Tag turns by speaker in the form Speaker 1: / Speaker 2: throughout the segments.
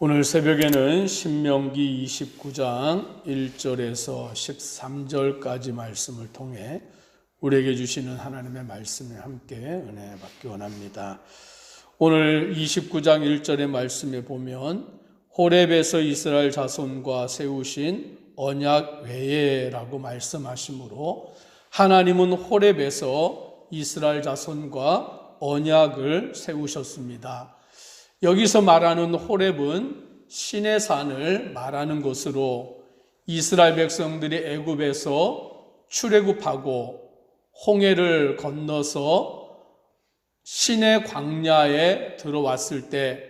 Speaker 1: 오늘 새벽에는 신명기 29장 1절에서 13절까지 말씀을 통해 우리에게 주시는 하나님의 말씀에 함께 은혜 받기 원합니다. 오늘 29장 1절의 말씀에 보면 호렙에서 이스라엘 자손과 세우신 언약 외에라고 말씀하시므로 하나님은 호렙에서 이스라엘 자손과 언약을 세우셨습니다. 여기서 말하는 호렙은 신의 산을 말하는 것으로 이스라엘 백성들이 애굽에서 출애굽하고 홍해를 건너서 신의 광야에 들어왔을 때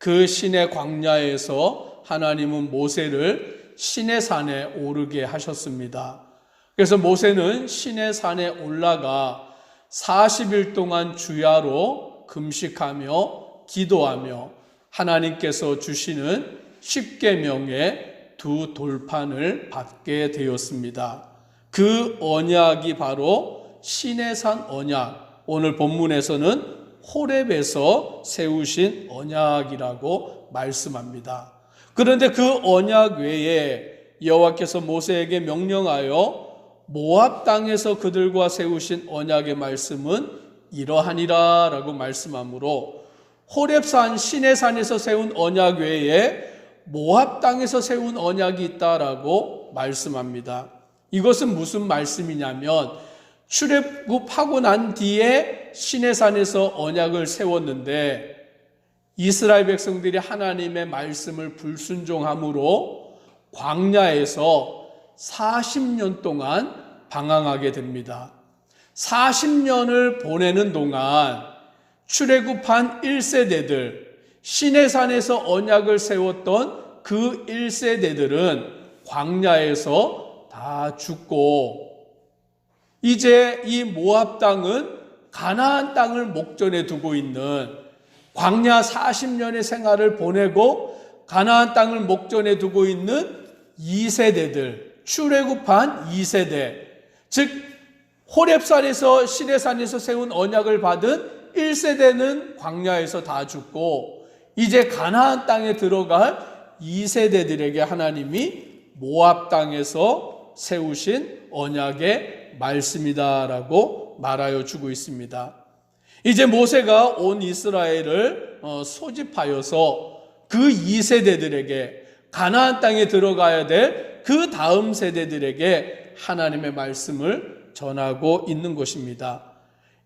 Speaker 1: 그 신의 광야에서 하나님은 모세를 신의 산에 오르게 하셨습니다. 그래서 모세는 신의 산에 올라가 40일 동안 주야로 금식하며 기도하며 하나님께서 주시는 십계명의 두 돌판을 받게 되었습니다. 그 언약이 바로 신의 산 언약. 오늘 본문에서는 호렙에서 세우신 언약이라고 말씀합니다. 그런데 그 언약 외에 여호와께서 모세에게 명령하여 모압 땅에서 그들과 세우신 언약의 말씀은 이러하니라라고 말씀하므로 호렙산 신의 산에서 세운 언약 외에 모압 땅에서 세운 언약이 있다라고 말씀합니다. 이것은 무슨 말씀이냐면 출애굽하고 난 뒤에 신의 산에서 언약을 세웠는데 이스라엘 백성들이 하나님의 말씀을 불순종함으로 광야에서 40년 동안 방황하게 됩니다. 40년을 보내는 동안 출애굽한 1세대들 신의 산에서 언약을 세웠던 그 1세대들은 광야에서 다 죽고 이제 이 모압 땅은 가나안 땅을 목전에 두고 있는 광야 40년의 생활을 보내고 가나안 땅을 목전에 두고 있는 2세대들 출애굽한 2세대 즉 호렙산에서 시내산에서 세운 언약을 받은 1세대는 광야에서 다 죽고 이제 가나안 땅에 들어갈 2세대들에게 하나님이 모압 땅에서 세우신 언약의 말씀이다라고 말하여 주고 있습니다. 이제 모세가 온 이스라엘을 어, 소집하여서 그 2세대들에게 가나안 땅에 들어가야 될 그 다음 세대들에게 하나님의 말씀을 전하고 있는 것입니다.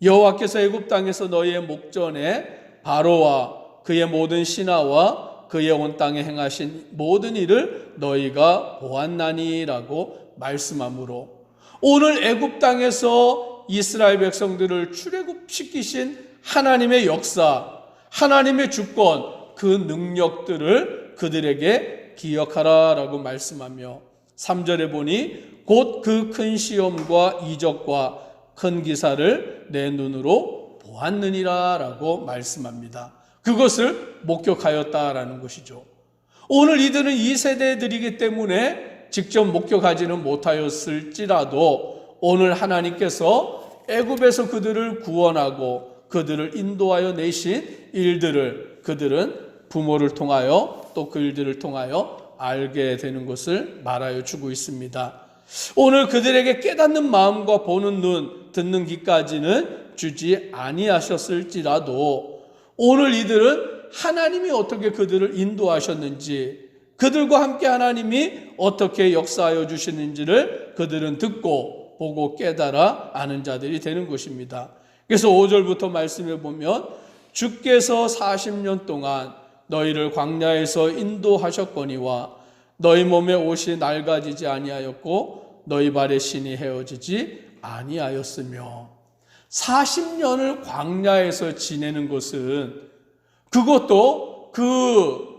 Speaker 1: 여호와께서 애굽 땅에서 너희의 목전에 바로와 그의 모든 신하와 그의 온 땅에 행하신 모든 일을 너희가 보았나니라고 말씀하므로. 오늘 애굽 땅에서 이스라엘 백성들을 출애굽시키신 하나님의 역사, 하나님의 주권, 그 능력들을 그들에게 기억하라라고 말씀하며 3절에 보니 곧 그 큰 시험과 이적과 큰 기사를 내 눈으로 보았느니라 라고 말씀합니다. 그것을 목격하였다라는 것이죠. 오늘 이들은 이 세대들이기 때문에 직접 목격하지는 못하였을지라도 오늘 하나님께서 애굽에서 그들을 구원하고 그들을 인도하여 내신 일들을 그들은 부모를 통하여 또 그 일들을 통하여 알게 되는 것을 말하여 주고 있습니다. 오늘 그들에게 깨닫는 마음과 보는 눈, 듣는 귀까지는 주지 아니하셨을지라도 오늘 이들은 하나님이 어떻게 그들을 인도하셨는지 그들과 함께 하나님이 어떻게 역사하여 주시는지를 그들은 듣고 보고 깨달아 아는 자들이 되는 것입니다. 그래서 5절부터 말씀해 보면 주께서 40년 동안 너희를 광야에서 인도하셨거니와 너희 몸에 옷이 낡아지지 아니하였고 너희 발에 신이 헤어지지 아니하였으며 40년을 광야에서 지내는 것은 그것도 그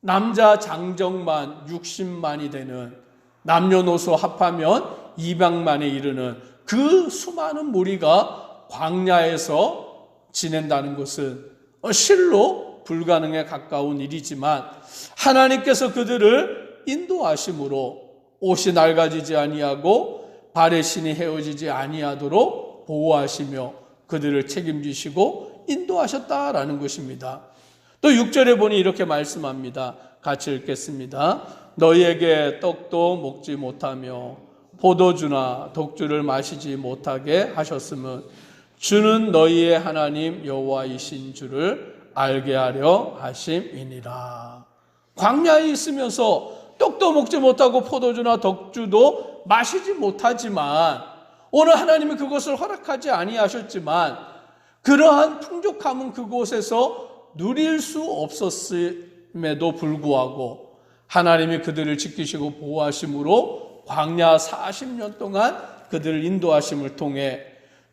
Speaker 1: 남자 장정만 60만이 되는 남녀노소 합하면 200만에 이르는 그 수많은 무리가 광야에서 지낸다는 것은 실로 불가능에 가까운 일이지만 하나님께서 그들을 인도하심으로 옷이 낡아지지 아니하고 발의 신이 헤어지지 아니하도록 보호하시며 그들을 책임지시고 인도하셨다라는 것입니다. 또 6절에 보니 이렇게 말씀합니다. 같이 읽겠습니다. 너희에게 떡도 먹지 못하며 포도주나 독주를 마시지 못하게 하셨음은 주는 너희의 하나님 여호와이신 줄을 알게 하려 하심이니라. 광야에 있으면서 떡도 먹지 못하고 포도주나 독주도 마시지 못하지만 오늘 하나님이 그것을 허락하지 아니하셨지만 그러한 풍족함은 그곳에서 누릴 수 없었음에도 불구하고 하나님이 그들을 지키시고 보호하심으로 광야 40년 동안 그들을 인도하심을 통해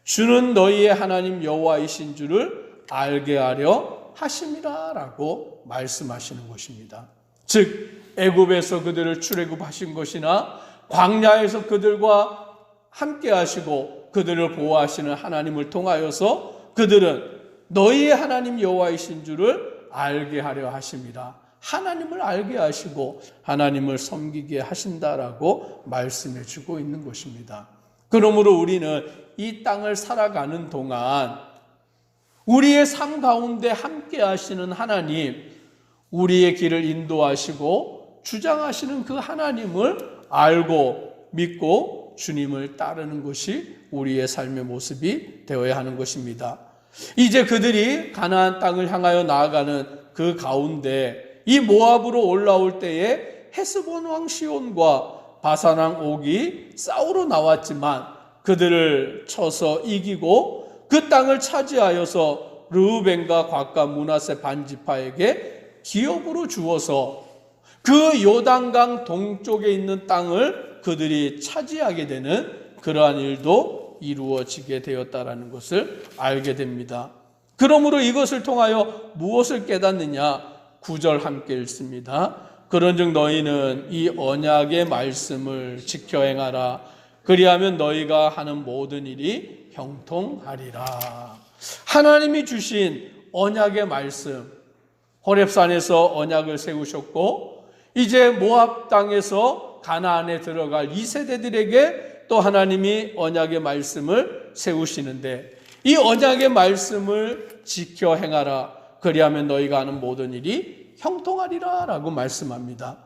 Speaker 1: 주는 너희의 하나님 여호와이신 줄을 알게 하려 하심이라라고 말씀하시는 것입니다. 즉 애굽에서 그들을 출애굽하신 것이나 광야에서 그들과 함께 하시고 그들을 보호하시는 하나님을 통하여서 그들은 너희의 하나님 여호와이신 줄을 알게 하려 하십니다. 하나님을 알게 하시고 하나님을 섬기게 하신다라고 말씀해 주고 있는 것입니다. 그러므로 우리는 이 땅을 살아가는 동안 우리의 삶 가운데 함께 하시는 하나님, 우리의 길을 인도하시고 주장하시는 그 하나님을 알고 믿고 주님을 따르는 것이 우리의 삶의 모습이 되어야 하는 것입니다. 이제 그들이 가나안 땅을 향하여 나아가는 그 가운데 이 모압으로 올라올 때에 헤스본 왕 시온과 바산 왕 옥이 싸우러 나왔지만 그들을 쳐서 이기고 그 땅을 차지하여서 르우벤과 곽과 문하세 반지파에게 기업으로 주어서 그 요단강 동쪽에 있는 땅을 그들이 차지하게 되는 그러한 일도 이루어지게 되었다라는 것을 알게 됩니다. 그러므로 이것을 통하여 무엇을 깨닫느냐? 구절 함께 읽습니다. 그런즉 너희는 이 언약의 말씀을 지켜 행하라. 그리하면 너희가 하는 모든 일이 형통하리라. 하나님이 주신 언약의 말씀, 호렙산에서 언약을 세우셨고 이제 모압 땅에서 가나안에 들어갈 이 세대들에게 또 하나님이 언약의 말씀을 세우시는데 이 언약의 말씀을 지켜 행하라. 그리하면 너희가 하는 모든 일이 형통하리라라고 말씀합니다.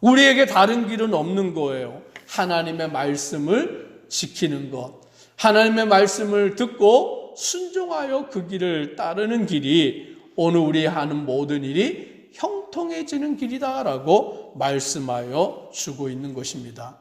Speaker 1: 우리에게 다른 길은 없는 거예요. 하나님의 말씀을 지키는 것. 하나님의 말씀을 듣고 순종하여 그 길을 따르는 길이 오늘 우리 하는 모든 일이 형통해지는 길이다라고 말씀하여 주고 있는 것입니다.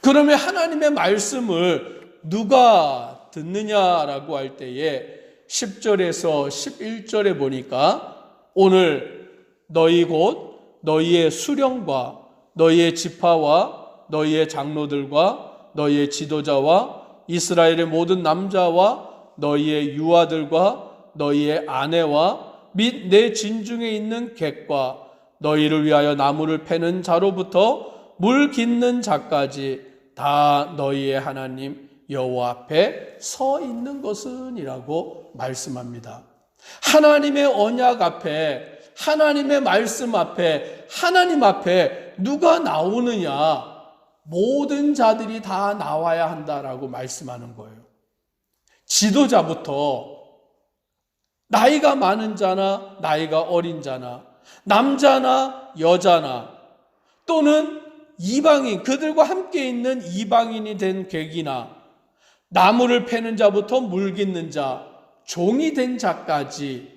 Speaker 1: 그러면 하나님의 말씀을 누가 듣느냐라고 할 때에 10절에서 11절에 보니까 오늘 너희 곧 너희의 수령과 너희의 지파와 너희의 장로들과 너희의 지도자와 이스라엘의 모든 남자와 너희의 유아들과 너희의 아내와 및 내 진중에 있는 객과 너희를 위하여 나무를 패는 자로부터 물 깃는 자까지 다 너희의 하나님 여호와 앞에 서 있는 것은이라고 말씀합니다. 하나님의 언약 앞에 하나님의 말씀 앞에 하나님 앞에 누가 나오느냐 모든 자들이 다 나와야 한다라고 말씀하는 거예요. 지도자부터 나이가 많은 자나 나이가 어린 자나 남자나 여자나 또는 이방인 그들과 함께 있는 이방인이 된 객이나 나무를 패는 자부터 물 깃는 자 종이 된 자까지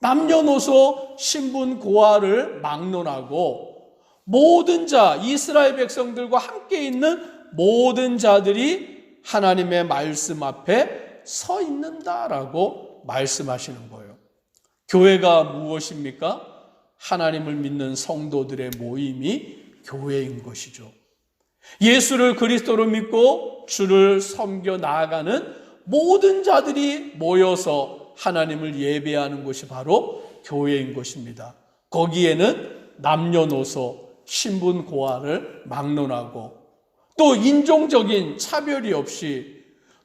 Speaker 1: 남녀노소 신분 고하를 막론하고 모든 자 이스라엘 백성들과 함께 있는 모든 자들이 하나님의 말씀 앞에 서 있는다라고 말씀하시는 거예요. 교회가 무엇입니까? 하나님을 믿는 성도들의 모임이 교회인 것이죠. 예수를 그리스도로 믿고 주를 섬겨 나아가는 모든 자들이 모여서 하나님을 예배하는 것이 바로 교회인 것입니다. 거기에는 남녀노소, 신분 고하를 막론하고 또 인종적인 차별이 없이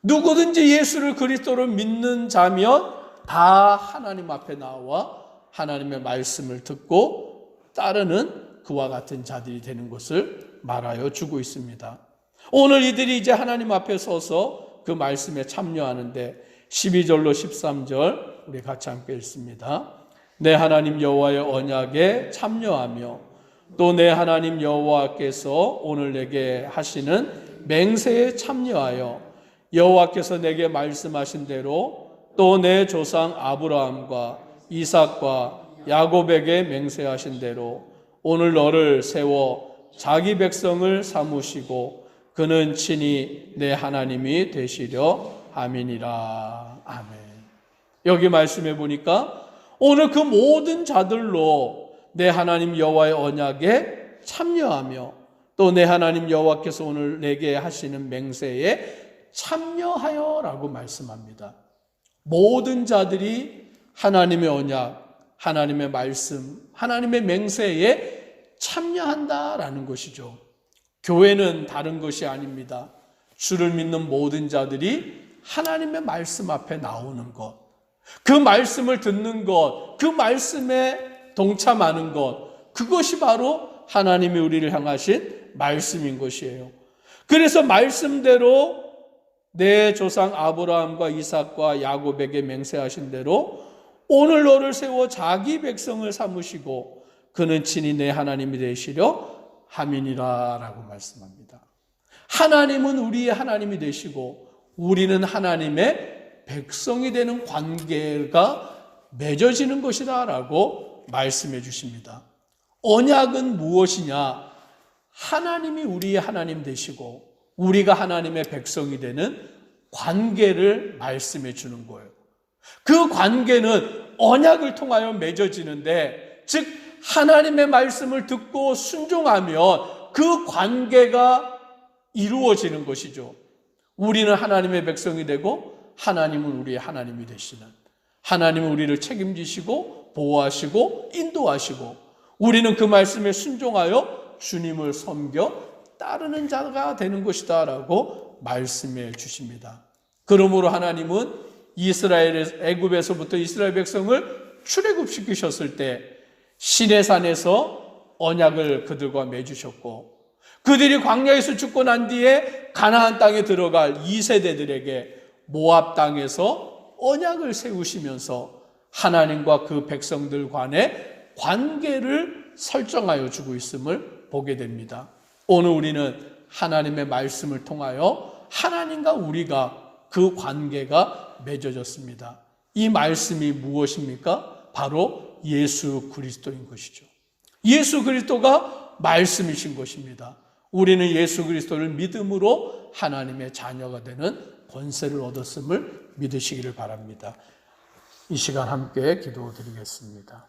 Speaker 1: 누구든지 예수를 그리스도로 믿는 자면 다 하나님 앞에 나와 하나님의 말씀을 듣고 따르는 그와 같은 자들이 되는 것을 말하여 주고 있습니다. 오늘 이들이 이제 하나님 앞에 서서 그 말씀에 참여하는데 12절로 13절 우리 같이 함께 읽습니다. 내 하나님 여호와의 언약에 참여하며 또 내 하나님 여호와께서 오늘 내게 하시는 맹세에 참여하여 여호와께서 내게 말씀하신 대로 또 내 조상 아브라함과 이삭과 야곱에게 맹세하신 대로 오늘 너를 세워 자기 백성을 삼으시고 그는 친히 내 하나님이 되시려 아멘이라 아멘. 여기 말씀해 보니까 오늘 그 모든 자들로 내 하나님 여호와의 언약에 참여하며 또 내 하나님 여호와께서 오늘 내게 하시는 맹세에 참여하여라고 말씀합니다. 모든 자들이 하나님의 언약, 하나님의 말씀, 하나님의 맹세에 참여한다라는 것이죠. 교회는 다른 것이 아닙니다. 주를 믿는 모든 자들이 하나님의 말씀 앞에 나오는 것, 그 말씀을 듣는 것, 그 말씀에 동참하는 것, 그것이 바로 하나님이 우리를 향하신 말씀인 것이에요. 그래서 말씀대로 내 조상 아브라함과 이삭과 야곱에게 맹세하신 대로 오늘 너를 세워 자기 백성을 삼으시고 그는 친히 내 하나님이 되시려 함이니라라고 말씀합니다. 하나님은 우리의 하나님이 되시고 우리는 하나님의 백성이 되는 관계가 맺어지는 것이다라고 말씀해 주십니다. 언약은 무엇이냐? 하나님이 우리의 하나님 되시고 우리가 하나님의 백성이 되는 관계를 말씀해 주는 거예요. 그 관계는 언약을 통하여 맺어지는데, 즉, 하나님의 말씀을 듣고 순종하면 그 관계가 이루어지는 것이죠. 우리는 하나님의 백성이 되고, 하나님은 우리의 하나님이 되시는, 하나님은 우리를 책임지시고, 보호하시고, 인도하시고, 우리는 그 말씀에 순종하여 주님을 섬겨 따르는 자가 되는 것이다라고 말씀해 주십니다. 그러므로 하나님은 이스라엘 애굽에서부터 이스라엘 백성을 출애굽시키셨을 때 시내산에서 언약을 그들과 맺으셨고 그들이 광야에서 죽고 난 뒤에 가나안 땅에 들어갈 2세대들에게 모압 땅에서 언약을 세우시면서 하나님과 그 백성들 간의 관계를 설정하여 주고 있음을 보게 됩니다. 오늘 우리는 하나님의 말씀을 통하여 하나님과 우리가 그 관계가 맺어졌습니다. 이 말씀이 무엇입니까? 바로 예수 그리스도인 것이죠. 예수 그리스도가 말씀이신 것입니다. 우리는 예수 그리스도를 믿음으로 하나님의 자녀가 되는 권세를 얻었음을 믿으시기를 바랍니다. 이 시간 함께 기도 드리겠습니다.